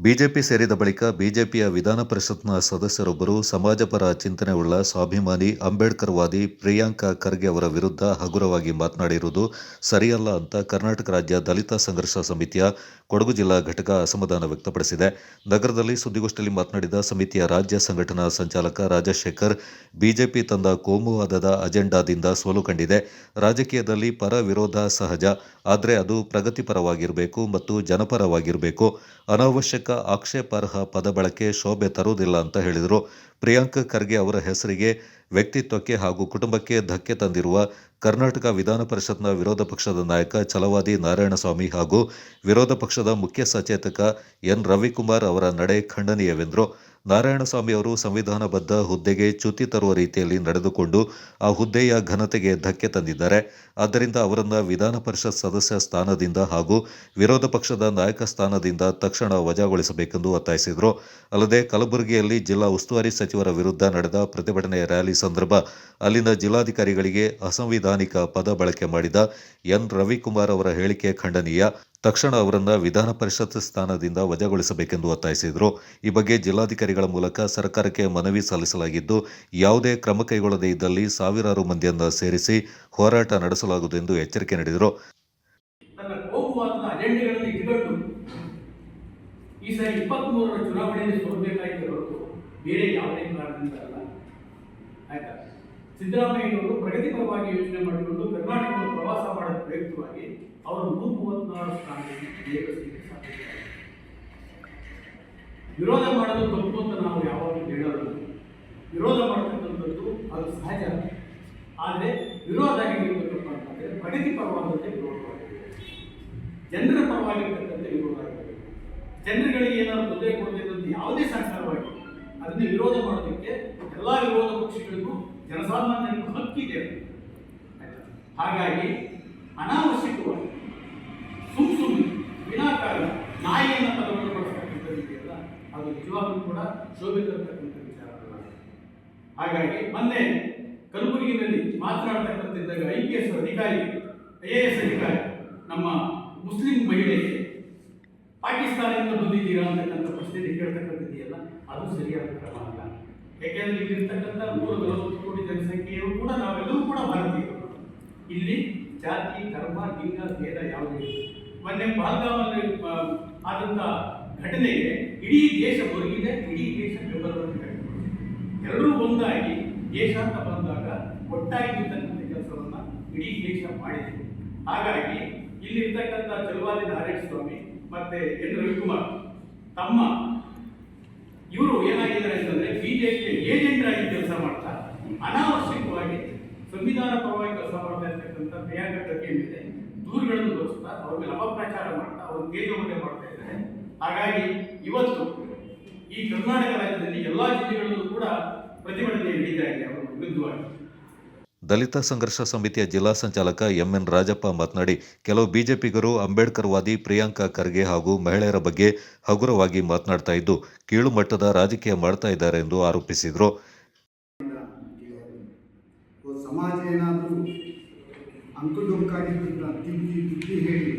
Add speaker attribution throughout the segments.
Speaker 1: BJP ಸೇರಿದ ಬಳಿಕ ಬಿಜೆಪಿಯ ವಿಧಾನ ಪರಿಷತ್ನ ಸದಸ್ಯರೊಬ್ಬರು ಸಮಾಜಪರ ಚಿಂತನೆಯುಳ್ಳ ಸ್ವಾಭಿಮಾನಿ ಅಂಬೇಡ್ಕರ್ವಾದಿ ಪ್ರಿಯಾಂಕಾ ಖರ್ಗೆ ಅವರ ವಿರುದ್ಧ ಹಗುರವಾಗಿ ಮಾತನಾಡಿರುವುದು ಸರಿಯಲ್ಲ ಅಂತ ಕರ್ನಾಟಕ ರಾಜ್ಯ ದಲಿತ ಸಂಘರ್ಷ ಸಮಿತಿಯ ಕೊಡಗು ಜಿಲ್ಲಾ ಘಟಕ ಅಸಮಾಧಾನ ವ್ಯಕ್ತಪಡಿಸಿದೆ. ನಗರದಲ್ಲಿ ಸುದ್ದಿಗೋಷ್ಠಿಯಲ್ಲಿ ಮಾತನಾಡಿದ ಸಮಿತಿಯ ರಾಜ್ಯ ಸಂಘಟನಾ ಸಂಚಾಲಕ ರಾಜಶೇಖರ್, ಬಿಜೆಪಿ ತಂದ ಕೋಮುವಾದದ ಅಜೆಂಡಾದಿಂದ ಸೋಲು ಕಂಡಿದೆ. ರಾಜಕೀಯದಲ್ಲಿ ಪರ ವಿರೋಧ ಸಹಜ, ಆದರೆ ಅದು ಪ್ರಗತಿಪರವಾಗಿರಬೇಕು ಮತ್ತು ಜನಪರವಾಗಿರಬೇಕು. ಅನಾವಶ್ಯಕ ಆಕ್ಷೇಪಾರ್ಹ ಪದ ಬಳಕೆ ಶೋಭೆ ತರುವುದಿಲ್ಲ ಅಂತ ಹೇಳಿದರು. ಪ್ರಿಯಾಂಕ ಖರ್ಗೆ ಅವರ ಹೆಸರಿಗೆ ವ್ಯಕ್ತಿತ್ವಕ್ಕೆ ಹಾಗೂ ಕುಟುಂಬಕ್ಕೆ ಧಕ್ಕೆ ತಂದಿರುವ ಕರ್ನಾಟಕ ವಿಧಾನ ಪರಿಷತ್ನ ವಿರೋಧ ಪಕ್ಷದ ನಾಯಕ ಚಲವಾದಿ ನಾರಾಯಣಸ್ವಾಮಿ ಹಾಗೂ ವಿರೋಧ ಪಕ್ಷದ ಮುಖ್ಯ ಸಚೇತಕ ಎನ್ ರವಿಕುಮಾರ್ ಅವರ ನಡೆ ಖಂಡನೀಯವೆಂದರು. ನಾರಾಯಣಸ್ವಾಮಿ ಅವರು ಸಂವಿಧಾನಬದ್ಧ ಹುದ್ದೆಗೆ ಚ್ಯುತಿ ತರುವ ರೀತಿಯಲ್ಲಿ ನಡೆದುಕೊಂಡು ಆ ಹುದ್ದೆಯ ಘನತೆಗೆ ಧಕ್ಕೆ ತಂದಿದ್ದಾರೆ. ಆದ್ದರಿಂದ ಅವರನ್ನು ವಿಧಾನ ಪರಿಷತ್ ಸದಸ್ಯ ಸ್ಥಾನದಿಂದ ಹಾಗೂ ವಿರೋಧ ಪಕ್ಷದ ನಾಯಕ ಸ್ಥಾನದಿಂದ ತಕ್ಷಣ ವಜಾಗೊಳಿಸಬೇಕೆಂದು ಒತ್ತಾಯಿಸಿದರು. ಅಲ್ಲದೆ ಕಲಬುರಗಿಯಲ್ಲಿ ಜಿಲ್ಲಾ ಉಸ್ತುವಾರಿ ಸಚಿವರ ವಿರುದ್ಧ ನಡೆದ ಪ್ರತಿಭಟನೆ ರ್ಯಾಲಿ ಸಂದರ್ಭ ಅಲ್ಲಿನ ಜಿಲ್ಲಾಧಿಕಾರಿಗಳಿಗೆ ಅಸಂವಿಧಾನಿಕ ಪದ ಬಳಕೆ ಮಾಡಿದ ಎನ್ ರವಿಕುಮಾರ್ ಅವರ ಹೇಳಿಕೆ ಖಂಡನೀಯ. ತಕ್ಷಣ ಅವರನ್ನು ವಿಧಾನ ಪರಿಷತ್ ಸ್ಥಾನದಿಂದ ವಜಾಗೊಳಿಸಬೇಕೆಂದು ಒತ್ತಾಯಿಸಿದರು. ಈ ಬಗ್ಗೆ ಜಿಲ್ಲಾಧಿಕಾರಿಗಳ ಮೂಲಕ ಸರ್ಕಾರಕ್ಕೆ ಮನವಿ ಸಲ್ಲಿಸಲಾಗಿದ್ದು, ಯಾವುದೇ ಕ್ರಮ ಕೈಗೊಳ್ಳದೇ ಇದ್ದಲ್ಲಿ ಸಾವಿರಾರು ಮಂದಿಯನ್ನು ಸೇರಿಸಿ ಹೋರಾಟ ನಡೆಸಲಾಗುವುದು ಎಂದು ಎಚ್ಚರಿಕೆ ನೀಡಿದರು.
Speaker 2: ಈ ಸಾರಿ ಚುನಾವಣೆಯಲ್ಲಿ ಬೇರೆ ಯಾವುದೇ ಕಾರಣದಿಂದ ಅಲ್ಲ. ಆಯ್ತಾ? ಸಿದ್ದರಾಮಯ್ಯನವರು ಪ್ರಗತಿಪರವಾಗಿ ಯೋಚನೆ ಮಾಡಿಕೊಂಡು ಕರ್ನಾಟಕವನ್ನು ಪ್ರವಾಸ ಮಾಡಲು ಪ್ರಯುಕ್ತವಾಗಿ ಅವರು ನೂರ ಮೂವತ್ನಾಲ್ಕು ಸ್ಥಾನದಲ್ಲಿ ವಿರೋಧ ಮಾಡಲು ತಪ್ಪು ಅಂತ ನಾವು ಯಾವಾಗಲೂ ಹೇಳೋದು ವಿರೋಧ ಮಾಡತಕ್ಕಂಥದ್ದು ಅದು ಸಹಜ. ಆದರೆ ವಿರೋಧ ಹೇಗಿರಬೇಕಪ್ಪ ಅಂತಂದರೆ ಪ್ರಗತಿ ಪರವಾದಂತೆ ವಿರೋಧವಾಗಿದೆ ಜನರ ಪರವಾಗಿರ್ತಕ್ಕಂಥ ವಿರೋಧ ಜನರುಗಳಿಗೆ ಏನಾದರೂ ತೊಂದರೆ ಕೊಡಬೇಕಂತ ಯಾವುದೇ ಸರ್ಕಾರವಾಗಿ, ಅದನ್ನು ವಿರೋಧ ಮಾಡೋದಕ್ಕೆ ಎಲ್ಲ ವಿರೋಧ ಪಕ್ಷಗಳಿಗೂ ಜನಸಾಮಾನ್ಯರಿಗೂ ಹಕ್ಕಿದೆ? ಹಾಗಾಗಿ ಅನಾವಶ್ಯಕವಾಗಿ ಸುಮ್ ಸುಮ್ಮನೆ ವಿನಾಕಾರಣ ನಾಯಿಯನ್ನ ಪದವನ್ನು ಬಳಸ್ತಕ್ಕಂಥದ್ದಿದೆಯಲ್ಲ ಅದು ನಿಜವಾಗ್ಲೂ ಕೂಡ ಶೋಭೆ ತರತಕ್ಕಂಥ ವಿಚಾರ ಅಲ್ಲ. ಹಾಗಾಗಿ ಮೊನ್ನೆ ಕಲಬುರಗಿನಲ್ಲಿ ಮಾತನಾಡ್ತಕ್ಕಂಥದ್ದಾಗ ಐ ಪಿ ಎಸ್ ಅಧಿಕಾರಿ, ಐ ಎ ಎಸ್ ಅಧಿಕಾರಿ, ನಮ್ಮ ಮುಸ್ಲಿಂ ಮಹಿಳೆ, ಪಾಕಿಸ್ತಾನದಿಂದ ಬಂದಿದ್ದೀರಾ ಅಂತಕ್ಕಂಥ ಪ್ರಶ್ನೆ ಕೇಳ್ತಕ್ಕಂಥದ್ದಿದೆಯಲ್ಲ ಅದು ಸರಿಯಾದ ಕ್ರಮ ಅಲ್ಲ ಯಾಕೆಂದ್ರೆ ಇಲ್ಲಿರ್ತಕ್ಕಂಥ ನೂರ ನಲವತ್ತು ಕೋಟಿ ಜನಸಂಖ್ಯೆಯು ಕೂಡ ನಾವೆಲ್ಲರೂ ಕೂಡ ಭಾರತೀಯರು. ಇಲ್ಲಿ ಜಾತಿ, ಧರ್ಮ, ಲಿಂಗ, ಭೇದ ಯಾವುದೇ ಇಲ್ಲ. ಮೊನ್ನೆ ಪಹಲ್ಗಾಮಲ್ಲಿ ಆದಂಥ ಘಟನೆಗೆ ಇಡೀ ದೇಶ ಹೊರಗಿದೆ ಇಡೀ ದೇಶ ಬೆಂಬಲವನ್ನು ಎಲ್ಲರೂ ಒಂದಾಗಿ ದೇಶ ಅಂತ ಬಂದಾಗ ಒಟ್ಟಾಗಿ ಇರ್ತಕ್ಕಂಥ ಕೆಲಸವನ್ನ ಇಡೀ ದೇಶ ಮಾಡಿದೆ. ಹಾಗಾಗಿ ಇಲ್ಲಿರ್ತಕ್ಕಂಥ ಚಲವಾದಿ ನಾರಾಯಣ ಸ್ವಾಮಿ ಮತ್ತೆ ಎನ್ ರವಿಕುಮಾರ್ ತಮ್ಮ ಇವರು ಏನಾಗಿದ್ದಾರೆ ಅಂತಂದ್ರೆ ಬಿಜೆಪಿಯ ಏಜೆಂಟ್ ಆಗಿ ಕೆಲಸ ಮಾಡ್ತಾ ಅನಾವಶ್ಯಕವಾಗಿ ಸಂವಿಧಾನ ಪರವಾಗಿ ಕೆಲಸ ಮಾಡ್ತಾ ಇರ್ತಕ್ಕಂಥ ಪ್ರಿಯಾಂಕ ಖರ್ಗೆ ಮೇಲೆ ದೂರುಗಳನ್ನು ತೋರಿಸ್ತಾ ಅವ್ರ ಮೇಲೆ ಅಪಪ್ರಚಾರ ಮಾಡ್ತಾ ಅವ್ರ ತೇಜೋವಧೆ ಮಾಡ್ತಾ ಇದ್ದಾರೆ. ಹಾಗಾಗಿ ಇವತ್ತು ಈ ಕರ್ನಾಟಕ ರಾಜ್ಯದಲ್ಲಿ ಎಲ್ಲ ಜಿಲ್ಲೆಗಳಲ್ಲೂ ಕೂಡ ಪ್ರತಿಭಟನೆ ನಡೀತಾ ಇದೆ ಅವರು ವಿರುದ್ಧವಾಗಿ.
Speaker 1: ದಲಿತ ಸಂಘರ್ಷ ಸಮಿತಿಯ ಜಿಲ್ಲಾ ಸಂಚಾಲಕ ಎಂಎನ್ ರಾಜಪ್ಪ ಮಾತನಾಡಿ, ಕೆಲವು ಬಿಜೆಪಿಗರು ಅಂಬೇಡ್ಕರ್ವಾದಿ ಪ್ರಿಯಾಂಕಾ ಖರ್ಗೆ ಹಾಗೂ ಮಹಿಳೆಯರ ಬಗ್ಗೆ ಹಗುರವಾಗಿ ಮಾತನಾಡ್ತಾ ಇದ್ದು, ಕೀಳುಮಟ್ಟದ ರಾಜಕೀಯ ಮಾಡ್ತಾ ಇದ್ದಾರೆ ಎಂದು ಆರೋಪಿಸಿದರು.
Speaker 3: ಸಮಾಜ ಏನಾದರೂ ಅಂಕುಡೊಂಕಾಗಿದ್ದನ್ನ ತಿದ್ದಿ ತಿದ್ದಿ ಹೇಳಿ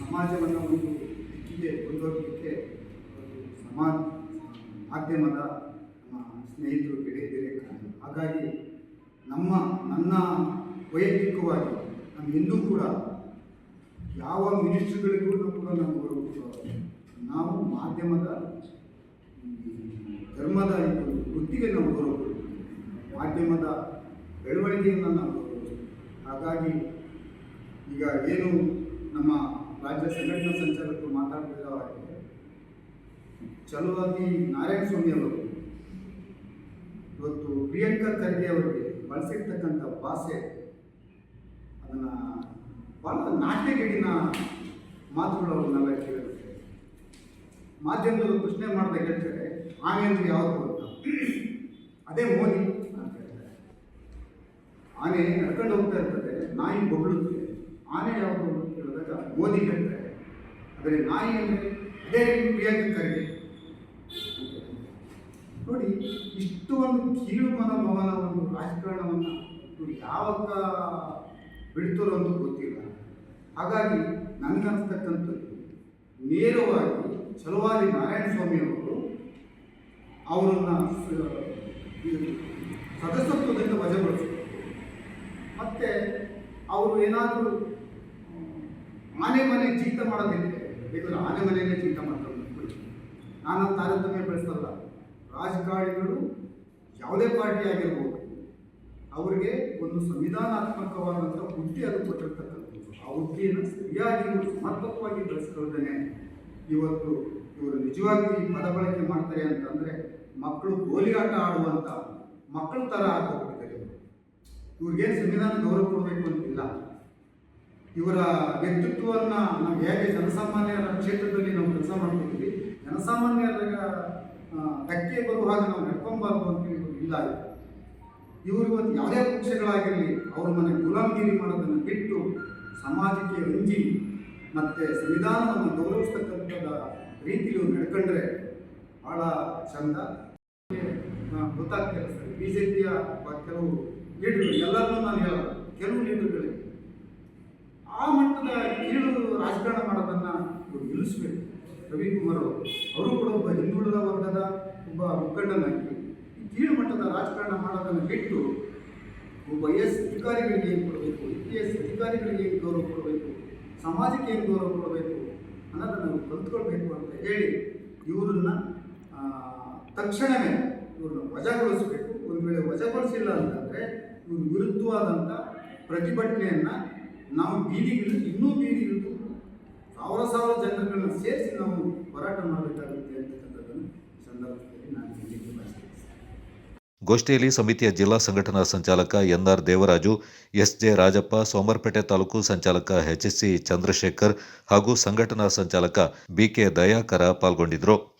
Speaker 3: ಸಮಾಜವನ್ನು ಒಂದು ದಿಕ್ಕಿಗೆ ಕೊಂಡೋಗಲಿಕ್ಕೆ ಸಮಾಜ, ಮಾಧ್ಯಮದ ನಮ್ಮ ಸ್ನೇಹಿತರು ಗೆಳೆಯರೇ ಕಾರಣ ಹಾಗಾಗಿ ನಮ್ಮ, ನನ್ನ ವೈಯಕ್ತಿಕವಾಗಿ ನಾನು ಎಂದೂ ಕೂಡ ಯಾವ ಮಿನಿಸ್ಟ್ರಿಗಳಿಗೂ ಕೂಡ ನಾವು ನಾವು ಮಾಧ್ಯಮದ, ಧರ್ಮದ ವೃತ್ತಿಗೆ ನಾವು ಗೌರವ ಮಾಧ್ಯಮದ ಬೆಳವಣಿಗೆಯನ್ನು ನಾವು. ಹಾಗಾಗಿ ಈಗ ಏನು ನಮ್ಮ ರಾಜ್ಯ ಸಂಘಟನಾ ಸಂಚಾಲಕರು ಮಾತಾಡ್ತಿರೋ ಹಾಗೆ ಚಲುವಾಗಿ ನಾರಾಯಣ ಸ್ವಾಮಿ ಅವರು ಇವತ್ತು ಪ್ರಿಯಾಂಕಾ ಖರ್ಗೆ ಅವರಿಗೆ ಬಳಸಿರ್ತಕ್ಕಂಥ ಭಾಷೆ, ಅದನ್ನು ಭಾಳ ನಾಟ್ಯಗೇಡಿನ ಮಾತುಗಳು ಅವನ್ನೆಲ್ಲ ಕೇಳಿದ್ರೆ ಮಾಧ್ಯಮದವರು ಪ್ರಶ್ನೆ ಮಾಡಿದಾಗ ಹೇಳ್ತಾರೆ ಆಮೇಲೆ ಯಾವುದು ಅದೇ ಮೋದಿ. ಆನೆ ನಡ್ಕೊಂಡು ಹೋಗ್ತಾ ಇರ್ತದೆ, ನಾಯಿ ಬೊಗಳುತ್ತೆ. ಆನೆ ಯಾವುದು ಅಂತ ಕೇಳಿದಾಗ ಮೋದಿ ಹೇಳ್ತಾರೆ, ಆದರೆ ನಾಯಿ ಅಂದರೆ ಅದೇ ಪ್ರಿಯಾಂಕ ಖರ್ಗೆ ನೋಡಿ, ಇಷ್ಟು ಒಂದು ಕೀಳು ಮನೋಭಾವನ ಒಂದು ರಾಜಕಾರಣವನ್ನು ಯಾವಾಗ ಬಿಡ್ತಾರೋ ಅಂತ ಗೊತ್ತಿಲ್ಲ. ಹಾಗಾಗಿ ನನಗನ್ಸ್ತಕ್ಕಂಥದ್ದು ನೇರವಾಗಿ ಚಲುವಾದಿ ನಾರಾಯಣ ಸ್ವಾಮಿ ಅವರು ಅವರನ್ನು ಸದಸ್ಯತ್ವದಿಂದ ವಜಾಗೊಳಿಸಿದರು ಮತ್ತೆ ಅವರು ಏನಾದರೂ ಆನೆ ಮನೆ ಜೀತ ಮಾಡೋದಿಕ್ಕೆ ಬೇಕಾದ್ರೆ ಆನೆ ಮನೆಯಲ್ಲೇ ಜೀತ ಮಾಡ್ತಾರೆ ನಾನು ತಾರತಮ್ಯ ಬೆಳೆಸಲ್ಲ ರಾಜಕಾರಣಿಗಳು ಯಾವುದೇ ಪಾರ್ಟಿ ಆಗಿರ್ಬೋದು, ಅವರಿಗೆ ಒಂದು ಸಂವಿಧಾನಾತ್ಮಕವಾದಂಥ ಹುದ್ದೆ ಅದು ಕೊಟ್ಟಿರ್ತಕ್ಕಂಥದ್ದು. ಆ ಹುದ್ದೆಯನ್ನು ಸರಿಯಾಗಿ ಸಮರ್ಪಕವಾಗಿ ಬೆಳೆಸ್ಕೊಳ್ದೇನೆ ಇವತ್ತು ಇವರು ನಿಜವಾಗಿ ಪದ ಬಳಕೆ ಮಾಡ್ತಾರೆ ಅಂತಂದರೆ ಮಕ್ಕಳು ಗೋಲಿ ಆಟ ಆಡುವಂಥ ಮಕ್ಕಳ ಥರ ಇವರು ಇವ್ರಿಗೇನು ಸಂವಿಧಾನ ಗೌರವ ಕೊಡಬೇಕು ಅಂತಿಲ್ಲ. ಇವರ ವ್ಯಕ್ತಿತ್ವವನ್ನು ನಾವು ಹೇಗೆ ಜನಸಾಮಾನ್ಯರ ಕ್ಷೇತ್ರದಲ್ಲಿ ನಾವು ಕೆಲಸ ಮಾಡ್ತಿದ್ವಿ ಜನಸಾಮಾನ್ಯರ ಧಕ್ಕೆ ಬರುವ ಹಾಗೆ ನಾವು ನಡ್ಕೊಬಾರ್ದು ಅಂತ ಇವರು ಇಲ್ಲ. ಇವರು ಇವತ್ತು ಯಾವುದೇ ಪಕ್ಷಗಳಾಗಿರಲಿ, ಅವ್ರ ಮನೆ ಗುಲಾಮಗಿರಿ ಮಾಡೋದನ್ನು ಬಿಟ್ಟು ಸಮಾಜಕ್ಕೆ ಅಂಜಿ ಮತ್ತು ಸಂವಿಧಾನವನ್ನು ಗೌರವಿಸ್ತಕ್ಕಂಥದ ಇವ್ರು ನಡ್ಕೊಂಡ್ರೆ ಭಾಳ ಚಂದ. ಗೊತ್ತಾಗ್ತಿಲ್ಲ ಸರ್. ಬಿ ಜೆ ಪಿಯ ಕೆಲವು ಲೀಡರ್ಗಳು ಎಲ್ಲರನ್ನೂ ನಾನು ಹೇಳೋದು, ಕೆಲವು ಲೀಡರ್ಗಳಿಗೆ. ಆ ಮಟ್ಟದ ಕೀಳು ರಾಜಕಾರಣ ಮಾಡೋದನ್ನು ಇವರು ನಿಲ್ಲಿಸ್ಬೇಕು. ರವಿಕುಮಾರ್ ಅವರು ಅವರು ಕೂಡ ಒಬ್ಬ ಹಿಂದುಳಿದ ವರ್ಗದ ಒಬ್ಬ ಮುಖಂಡನಾಗಿ ಈ ಕೀಳು ಮಟ್ಟದ ರಾಜಕಾರಣ ಮಾಡೋದನ್ನು ಬಿಟ್ಟು ಒಬ್ಬ ಐ ಎಸ್ ಅಧಿಕಾರಿಗಳಿಗೆ ಏನು ಕೊಡಬೇಕು ಐ ಪಿ ಎಸ್ ಅಧಿಕಾರಿಗಳಿಗೆ ಏನು ಗೌರವ ಕೊಡಬೇಕು, ಸಮಾಜಕ್ಕೆ ಏನು ಗೌರವ ಕೊಡಬೇಕು ಅನ್ನೋದನ್ನು ನಾವು ಕಲ್ತ್ಕೊಳ್ಬೇಕು ಅಂತ ಹೇಳಿ ಇವರನ್ನು ತಕ್ಷಣವೇ ಇವ್ರನ್ನ ವಜಾಗೊಳಿಸಬೇಕು. ಒಂದು ವೇಳೆ ವಜಾಗೊಳಿಸಿಲ್ಲ ಅಂತಂದರೆ ವಿರುದ್ಧವಾದಂಥ ಪ್ರತಿಭಟನೆಯನ್ನು ನಾವು ಬೀದಿಗಿಳಿದು ಇನ್ನೂ ಬೀದಿಗಿಳಿದು ಸಾವಿರ ಸಾವಿರ ಜನರುಗಳನ್ನ ಸೇರಿಸಿ ನಾವು ಹೋರಾಟ ಮಾಡಬೇಕಾಗುತ್ತೆ ಅಂತಕ್ಕಂಥದ್ದನ್ನು ಸಂದರ್ಭದಲ್ಲಿ ನಾನು ಬಯಸ್ತೇನೆ.
Speaker 1: ಗೋಷ್ಠಿಯಲ್ಲಿ ಸಮಿತಿಯ ಜಿಲ್ಲಾ ಸಂಘಟನಾ ಸಂಚಾಲಕ ಎನ್ಆರ್ ದೇವರಾಜು, ಎಸ್ಜೆ ರಾಜಪ್ಪ, ಸೋಮರ್ಪೇಟೆ ತಾಲೂಕು ಸಂಚಾಲಕ ಎಚ್ಎಸ್ಸಿ ಚಂದ್ರಶೇಖರ್ ಹಾಗೂ ಸಂಘಟನಾ ಸಂಚಾಲಕ ಬಿಕೆ ದಯಾಕರ ಪಾಲ್ಗೊಂಡಿದ್ದರು.